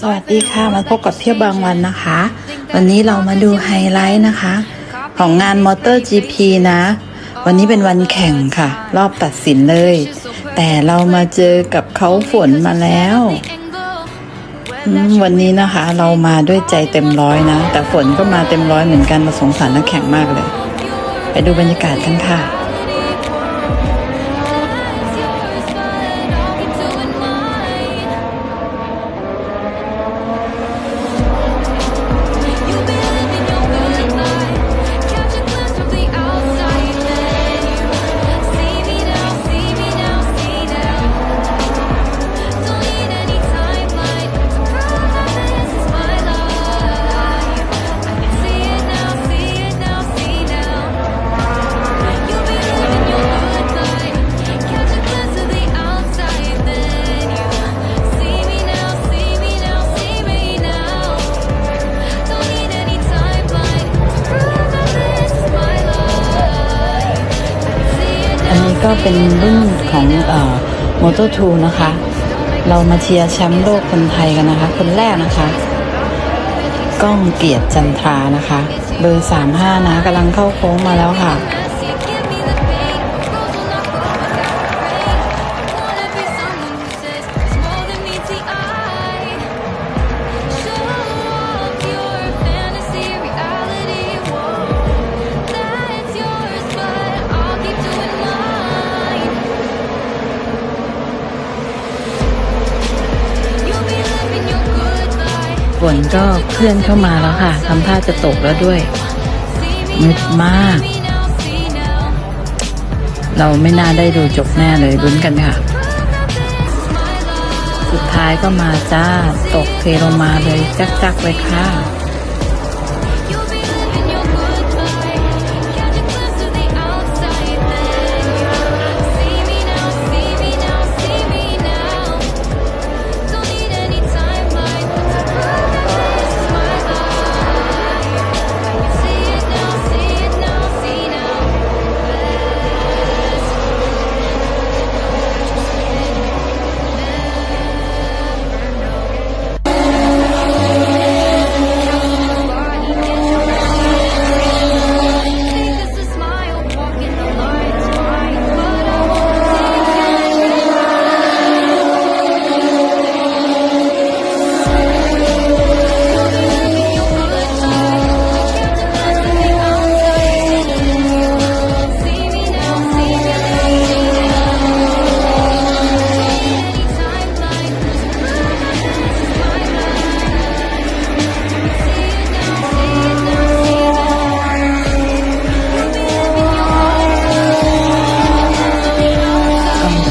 สวัสดีค่ะมาพบกับเที่ยวบางวันนะคะ วันนี้เรามาดูไฮไลท์นะคะ ของงานมอเตอร์ GP นะ วันนี้เป็นวันแข่งค่ะ รอบตัดสินเลย แต่เรามาเจอกับเขาฝนมาแล้ว วันนี้นะคะ เรามาด้วยใจเต็มร้อยนะ แต่ฝนก็มาเต็มร้อยเหมือนกันมาสงสารนักแข่งมากเลย ไปดูบรรยากาศกันค่ะ ก็เป็นรุ่นของเอ่อ Moto 2นะคะ เรามาเชียร์แชมป์โลกคนไทยกันนะคะ คนแรกนะคะ ก้องเกียรติจันทรานะคะ เบอร์ 35 นะกำลังเข้าโค้งมาแล้วค่ะ ฝนก็เคลื่อนเข้ามาแล้วค่ะทำท่าจะตกแล้วด้วยมืดมาก เราไม่น่าได้ดูจบแน่เลยลุ้นกันค่ะ สุดท้ายก็มาจ้า ตกเทลงมาเลยจักๆเลยค่ะ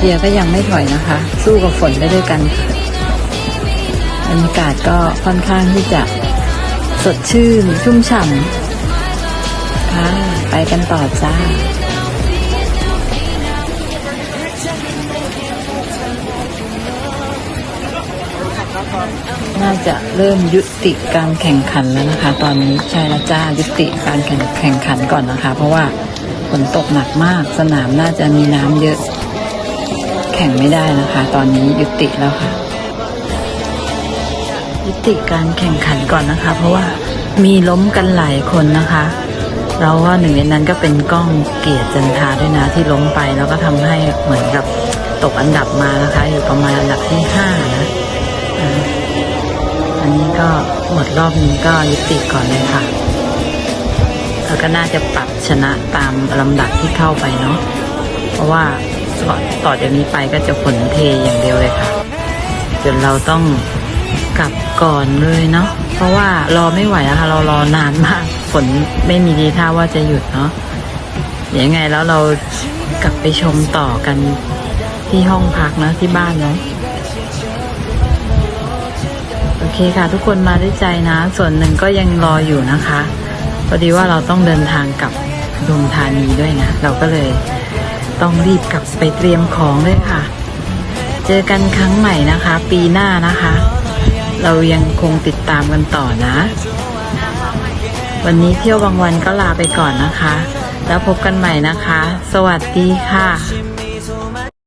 เชียร์ก็ยังไม่ถอยนะคะ สู้กับฝนได้ด้วยกันบรรยากาศก็ค่อนข้างที่จะสดชื่น ชุ่มฉ่ำค่ะไปกันต่อจ้าน่าจะเริ่มยุติการแข่งขันแล้วนะคะ ตอนนี้ช่แล้วจ้ายุติการแข่งแข่งขันก่อนนะคะ เพราะว่าฝนตกหนักมากสนามน่าจะมีน้ำเยอะ แข่งไม่ได้นะคะ ตอนนี้ยุติแล้วค่ะ ยุติการแข่งขันก่อนนะคะ เพราะว่ามีล้มกันหลายคนนะคะ เราว่าหนึ่งในนั้นก็เป็นกล้องเกียรติจันทาด้วยนะที่ล้มไปแล้วก็ทำให้เหมือนกับตกอันดับมานะคะ อยู่ประมาณอันดับที่ห้านะอันนี้ก็หมดรอบนี้ก็ยุติก่อนเลยค่ะแล้วก็น่าจะปรับชนะตามลำดับที่เข้าไปเนาะเพราะว่า ต่อต่อจากนี้ไปก็จะฝนเทอย่างเดียวเลยค่ะจนเราต้องกลับก่อนเลยเนาะเพราะว่ารอไม่ไหวแล้วค่ะเรารอนานมากฝนไม่มีทีท่าว่าจะหยุดเนาะยังไงแล้วเรากลับไปชมต่อกันที่ห้องพักนะที่บ้านเนาะโอเคค่ะ ทุกคนมาด้วยใจนะ ส่วนหนึ่งก็ยังรออยู่นะคะพอดีว่าเราต้องเดินทางกลับปทุมธานีด้วยนะ เราก็เลย ต้องรีบกลับไปเตรียมของเลยค่ะ เจอกันครั้งใหม่นะคะ ปีหน้านะคะ เรายังคงติดตามกันต่อนะ วันนี้เที่ยวบางวันก็ลาไปก่อนนะคะ แล้วพบกันใหม่นะคะ สวัสดีค่ะ